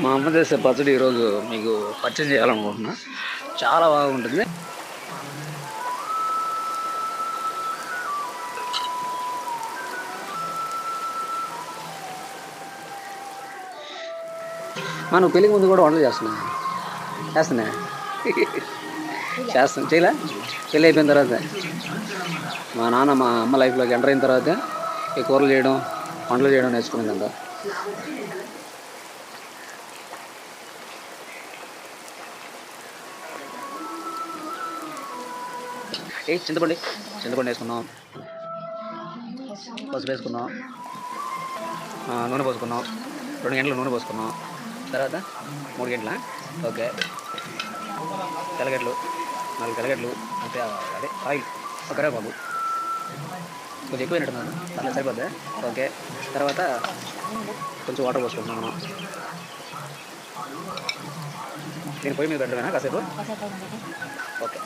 మా అమ్మ చేసే పచ్చడి ఈరోజు మీకు పరిచయం చేయాలనుకుంటున్నా. చాలా బాగుంటుంది మనం పెళ్ళికి ముందు కూడా వంటలు చేస్తున్నా చేస్తున్నా చేస్తాం చేయలే? పెళ్ళి అయిపోయిన తర్వాత. మా నాన్న మా అమ్మ లైఫ్లోకి ఎంటర్ అయిన తర్వాత ఈ కూరలు చేయడం వంటలు చేయడం నేర్చుకునేదంతా ఏ చింతపండి చింతపండి వేసుకున్నాం పసుపు వేసుకున్నాం నూనె పోసుకున్నాం రెండు గంటలు నూనె పోసుకున్నాం తర్వాత మూడు గంటల? ఓకే. తెల్లగడ్డలు నాలుగు తెల్లగడ్డలు అంటే అదే ఆయిల్ ఒక కరివేపాకు. కొంచెం ఎక్కువైనట్టున్నాను అట్లా సరిపోద్ది? ఓకే. తర్వాత కొంచెం వాటర్ పోసుకుంటున్నాం మనం. నేను పొయ్యి మీద పెట్టడమేనా కాసేపు? ఓకే.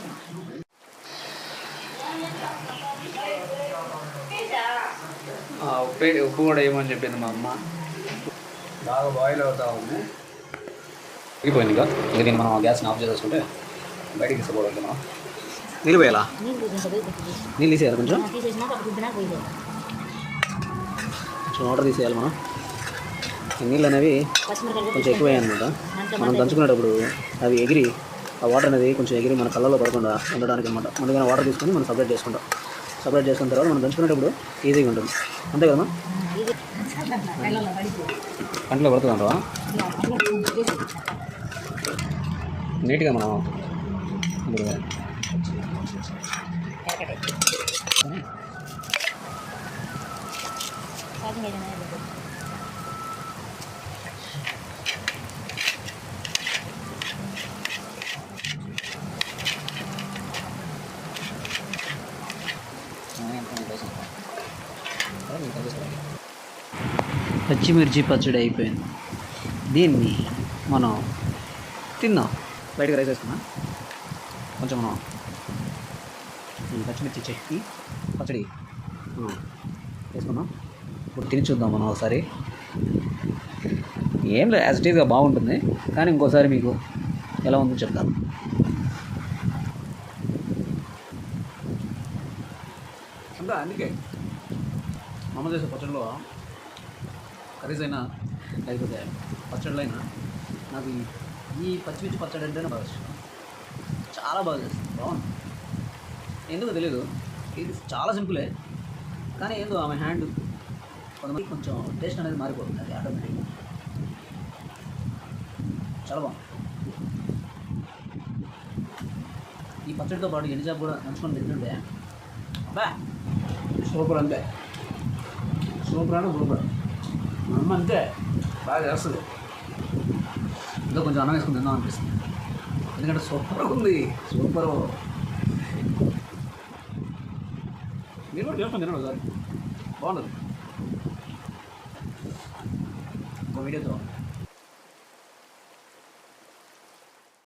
ఉప్పు ఉప్పు కూడా వేయమని చెప్పింది మా అమ్మ. బాగా బాయిల్ అవుతా ఉంది. ఉడికిపోయింది ఇక ఇంక దీన్ని మనం గ్యాస్ని ఆఫ్ చేసేసుకుంటే బయటికి తీసుకోవడం మనం. నీళ్ళు పోయాలా? నీళ్ళు తీసేయాలి కొంచెం? కొంచెం వాటర్ తీసేయాలి మనం. ఈ నీళ్ళు అనేవి కొంచెం ఎక్కువయ్యాయి అనమాట మనం దంచుకునేటప్పుడు అవి ఎగిరి ఆ వాటర్ అనేది కొంచెం ఎగిరి మన కళ్ళలో పడకుండా ఉండడానికి అనమాట ముందుగా వాటర్ తీసుకొని మనం సపరేట్ చేసుకుంటాం. సపరేట్ చేసుకున్న తర్వాత మనం దంచుకునేటప్పుడు ఈజీగా ఉంటుంది. అంతే కదమ్మా కంట్లో పడుతుంది అంటావా? నీట్గా మనం పచ్చిమిర్చి పచ్చడి అయిపోయింది. దీన్ని మనం తిందాం. బయటకు రైస్ వేసుకున్నా కొంచెం మనం ఈ పచ్చిమిర్చి చెక్కి పచ్చడి వేసుకున్నాం ఇప్పుడు తిని చూద్దాం మనం ఒకసారి. ఏం లేదు యాజ్ ఇట్ ఈస్గా బాగుంటుంది. కానీ ఇంకోసారి మీకు ఎలా ఉందో చెప్తాను. అందుకే మమ్మ చేసే పచ్చడిలో కర్రీస్ అయినా లేకపోతే పచ్చళ్ళు అయినా నాకు ఈ- ఈ పచ్చిమిర్చి పచ్చడి అంటేనే బాగా ఇష్టం. చాలా బాగా చేస్తుంది బాగుంది. ఎందుకు తెలియదు ఇది చాలా సింపులే. కానీ ఏందో ఆమె హ్యాండ్ కొంతమంది కొంచెం టేస్ట్ అనేది మారిపోతుంది. అది ఆటోమేటిక్గా. చాలా బాగుంది. ఈ పచ్చడితో పాటు ఎన్ని చేప కూడా నంచుకొని తింటుంటే బా సూపర్ అంతే. సూపర్ అంటే సూపర్. అమ్మ అంతే బాగా చేస్తుంది. ఇంకా కొంచెం అన్నం వేసుకుని తిందాం అనిపిస్తుంది. ఎందుకంటే సూపర్ ఉంది. సూపర్ మీరు కూడా చేసుకొని సార్ బాగుంటుంది. ఒక వీడియోతో